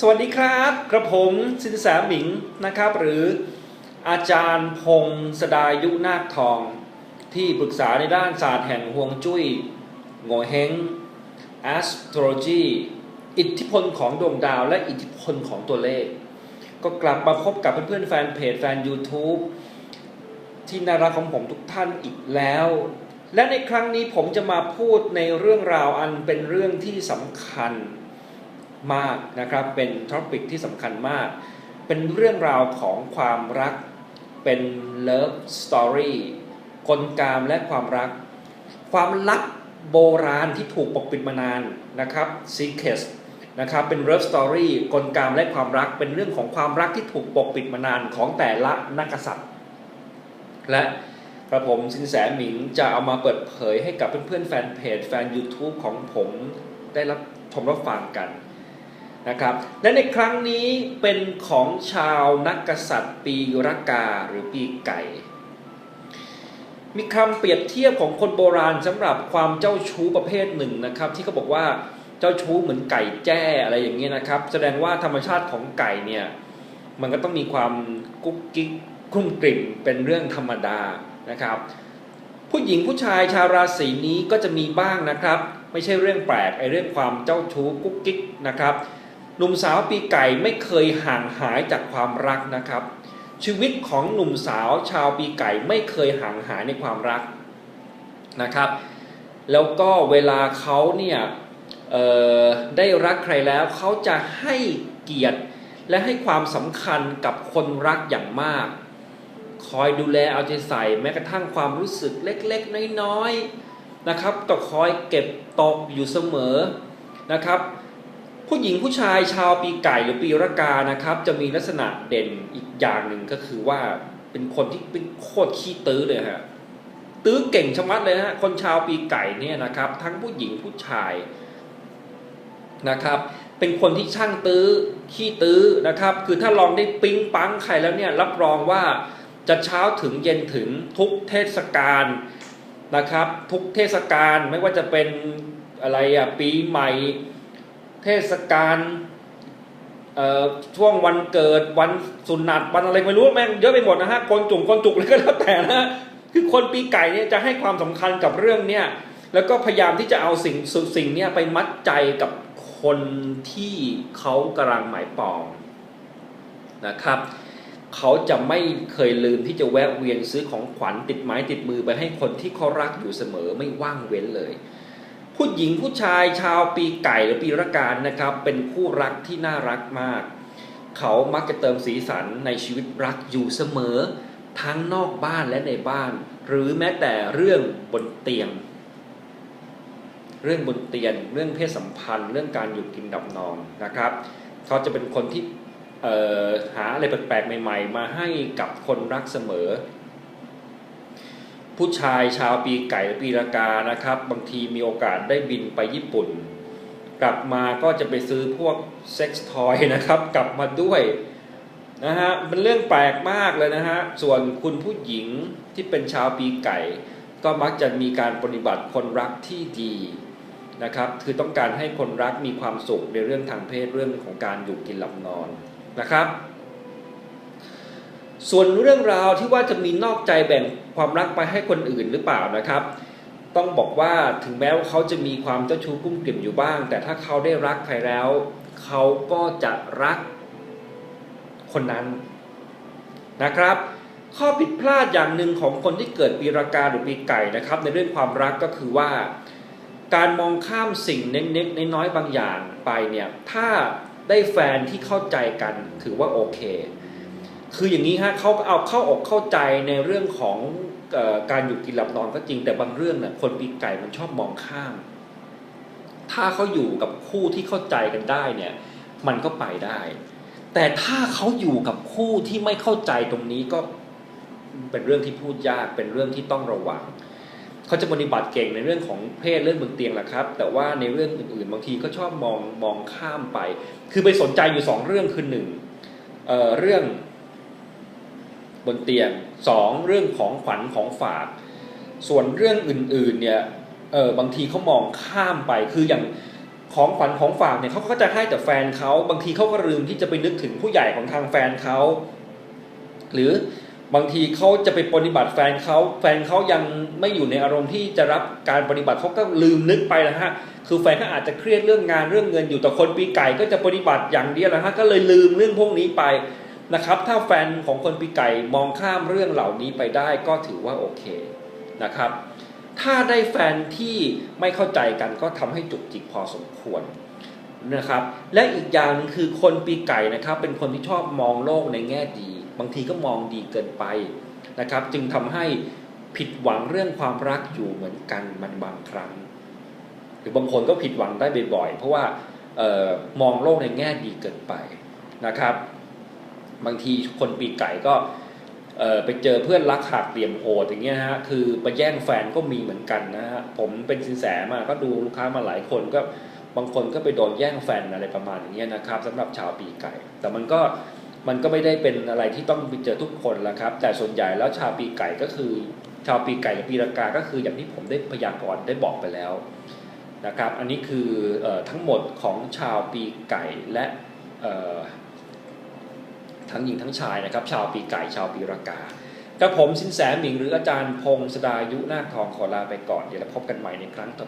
สวัสดีครับ กระผมสินแสหมิงนะครับ หรืออาจารย์พงศดายุนาคทอง ที่ปรึกษาในด้านศาสตร์แห่งฮวงจุ้ยโงเฮง astrology อิทธิพลของดวงดาวและอิทธิพลของตัวเลข ก็กลับมาพบกับเพื่อนๆแฟนเพจแฟน YouTube ที่น่ารักของผมทุกท่านอีกแล้ว และในครั้งนี้ผมจะมาพูดในเรื่องราวอันเป็นเรื่องที่สำคัญ มากนะครับเป็นท็อปิกที่สำคัญมาก เป็นเรื่องราวของความรักเป็น love story กลกามและความรัก ความลับโบราณที่ถูกปกปิดมานานนะครับ secret นะครับเป็น love story กลกามและความรักเป็นเรื่องของความรักที่ถูกปกปิดมานานของแต่ละนักกษัตริย์ และกระผมสินแสหมิงจะเอามาเปิดเผยให้กับเพื่อนๆแฟนเพจแฟน YouTube ของผมได้รับชมรับฟังกัน นะครับและในครั้งนี้เป็นของชาวนักกษัตริย์ปีรากาหรือปีไก่ มีคำเปรียบเทียบของคนโบราณสำหรับความเจ้าชู้ประเภทหนึ่งนะครับ ที่เขาบอกว่าเจ้าชู้เหมือนไก่แจ้อะไรอย่างเงี้ยนะครับ แสดงว่าธรรมชาติของไก่เนี่ยมันก็ต้องมีความกุ๊กกิ๊กครุ่มกริ่มเป็นเรื่องธรรมดานะครับ ผู้หญิงผู้ชายชาวราศีนี้ก็จะมีบ้างนะครับ ไม่ใช่เรื่องแปลกไอ้เรื่องความเจ้าชู้กุ๊กกิ๊กนะครับ หนุ่มสาวปีไก่ไม่เคยห่างหายจากความรักนะครับ ชีวิตของหนุ่มสาวชาวปีไก่ไม่เคยห่างหายในความรักนะครับ แล้วก็เวลาเขาเนี่ยได้รักใครแล้วเขาจะให้เกียรติและให้ความสำคัญกับคนรักอย่างมาก คอยดูแลเอาใจใส่แม้กระทั่งความรู้สึกเล็ก ๆ น้อยๆนะครับก็คอยเก็บตกอยู่เสมอนะครับ ผู้หญิงผู้ชายชาวปีไก่หรือปีรากานะครับ จะมีลักษณะเด่นอีกอย่างหนึ่งก็คือว่าเป็นคนที่เป็นโคตรขี้ตื้อเลยฮะตื้อเก่งชะมัดเลยฮะคนชาวปีไก่เนี่ยนะครับ ทั้งผู้หญิงผู้ชายนะครับ เป็นคนที่ช่างตื้อขี้ตื้อนะครับ คือถ้าลองได้ปิ๊งปังใครแล้วเนี่ยรับรองว่าจะเช้าถึงเย็นถึงทุกเทศกาลนะครับ ทุกเทศกาลไม่ว่าจะเป็นอะไรอะปีใหม่ เทศกาลช่วงวันเกิดวันสุนัตวันอะไรไม่รู้แม่งเยอะไปหมดนะฮะคนจุ่มคนจุกอะไรก็แล้วแต่นะคือคนปีไก่เนี่ยจะให้ความสำคัญกับเรื่องเนี้ยแล้วก็พยายามที่จะเอาสิ่งสิ่งเนี้ยไปมัดใจกับคนที่เขากำลังหมายปองนะครับ เขาจะไม่เคยลืมที่จะแวะเวียนซื้อของขวัญติดไม้ติดมือไปให้คนที่เขารักอยู่เสมอไม่ว่างเว้นเลย ผู้หญิงผู้ชายชาวปีไก่หรือปีรากานะครับ เป็นคู่รักที่น่ารักมาก เขามักจะเติมสีสันในชีวิตรักอยู่เสมอ ทั้งนอกบ้านและในบ้าน หรือแม้แต่เรื่องบนเตียง เรื่องบนเตียง เรื่องเพศสัมพันธ์ เรื่องการอยู่กินดับนอนนะครับ เขาจะเป็นคนที่หาอะไรแปลกๆใหม่ ๆ มาให้กับคนรักเสมอ ผู้ชายชาวปีไก่ปีรากานะครับ บางทีมีโอกาสได้บินไปญี่ปุ่น กลับมาก็จะไปซื้อพวกเซ็กซ์ทอยนะครับ กลับมาด้วยนะฮะเป็นเรื่องแปลกมากเลยนะฮะ ส่วนคุณผู้หญิงที่เป็นชาวปีไก่ ก็มักจะมีการปฏิบัติคนรักที่ดีนะครับ คือต้องการให้คนรักมีความสุขในเรื่องทางเพศเรื่องของการอยู่กินหลับนอนนะครับ ส่วนเรื่องราวที่ว่าจะมีนอกใจแบ่งความรักไปให้คนอื่นหรือเปล่านะครับ ต้องบอกว่าถึงแม้ว่าเขาจะมีความเจ้าชู้กุ้มกิ่มอยู่บ้าง แต่ถ้าเขาได้รักใครแล้ว เขาก็จะรักคนนั้นนะครับ ข้อผิดพลาดอย่างหนึ่งของคนที่เกิดปีรากาหรือปีไก่นะครับ ในเรื่องความรักก็คือว่า การมองข้ามสิ่งเล็กๆน้อยๆบางอย่างไปเนี่ยถ้าได้แฟนที่เข้าใจกันถือว่าโอเค คืออย่างนี้ฮะเขาเอาเข้าอกเข้าใจในเรื่องของอการอยู่กินหลับนอนก็จริงแต่บางเรื่องเนี่ยคนปีกไก่มันชอบมองข้าม ถ้าเขาอยู่กับคู่ที่เข้าใจกันได้เนี่ย มันก็ไปได้ แต่ถ้าเขาอยู่กับคู่ที่ไม่เข้าใจตรงนี้ก็เป็นเรื่องที่พูดยากเป็นเรื่องที่ต้องระวังเขาจะปฏิบัติเก่งในเรื่องของเพศเรื่องบนเตียงแหละครับ แต่ว่าในเรื่องอื่นๆ บางทีก็ชอบมองมองข้ามไป คือไปสนใจอยู่สองเรื่องคือหนึ่งเเรื่อง บนเตียงสองเรื่องของขวัญของฝาก ส่วนเรื่องอื่นๆเนี่ยเออบางทีเขามองข้ามไปคืออย่างของขวัญของฝากเนี่ยเขาก็จะให้แต่แฟนเขาบางทีเขาก็ลืมที่จะไปนึกถึงผู้ใหญ่ของทางแฟนเขาหรือบางทีเขาจะไปปฏิบัติแฟนเขาแฟนเขายังไม่อยู่ในอารมณ์ที่จะรับการปฏิบัติเขาก็ลืมนึกไปแล้วฮะคือแฟนเขาอาจจะเครียดเรื่องงานเรื่องเงินอยู่แต่คนปีไก่ก็จะปฏิบัติอย่างเดียวแล้วฮะก็เลยลืมเรื่องพวกนี้ไป นะครับ ถ้าแฟนของคนปีไก่มองข้ามเรื่องเหล่านี้ไปได้ก็ถือว่าโอเคนะครับ ถ้าได้แฟนที่ไม่เข้าใจกันก็ทำให้จุกจิกพอสมควรนะครับ และอีกอย่างหนึงคือคนปีไก่นะครับ เป็นคนที่ชอบมองโลกในแง่ดี บางทีก็มองดีเกินไปนะครับ จึงทำให้ผิดหวังเรื่องความรักอยู่เหมือนกันมันบางครั้ง หรือบางคนก็ผิดหวังได้บ่อยๆ เพราะว่าออมองโลกในแง่ดีเกินไปนะครับ บางทีคนปีไก่ก็ไปเจอเพื่อนรักหักเหลี่ยมโหดอย่างเงี้ยฮะคือไปแย่งแฟนก็มีเหมือนกันนะฮะผมเป็นสินแสมาก็ดูลูกค้ามาหลายคนก็บางคนก็ไปโดนแย่งแฟนอะไรประมาณอย่างเงี้ยนะครับสำหรับชาวปีไก่ แต่มันก็มันก็ไม่ได้เป็นอะไรที่ต้องไปเจอทุกคนละครับ แต่ส่วนใหญ่แล้วชาวปีไก่ก็คือ ชาวปีไก่และปีรากาก็คืออย่างที่ผมได้พยากรณ์ได้บอกไปแล้วนะครับ อันนี้คืออทั้งหมดของชาวปีไก่และ ทั้งหญิงทั้งชายนะครับชาวปีไก่ชาวปีรากากับผมสินแสหมิงหรืออาจารย์พงศดายุนาคทองขอลาไปก่อน เดี๋ยวเราพบกันใหม่ในครั้งต่อ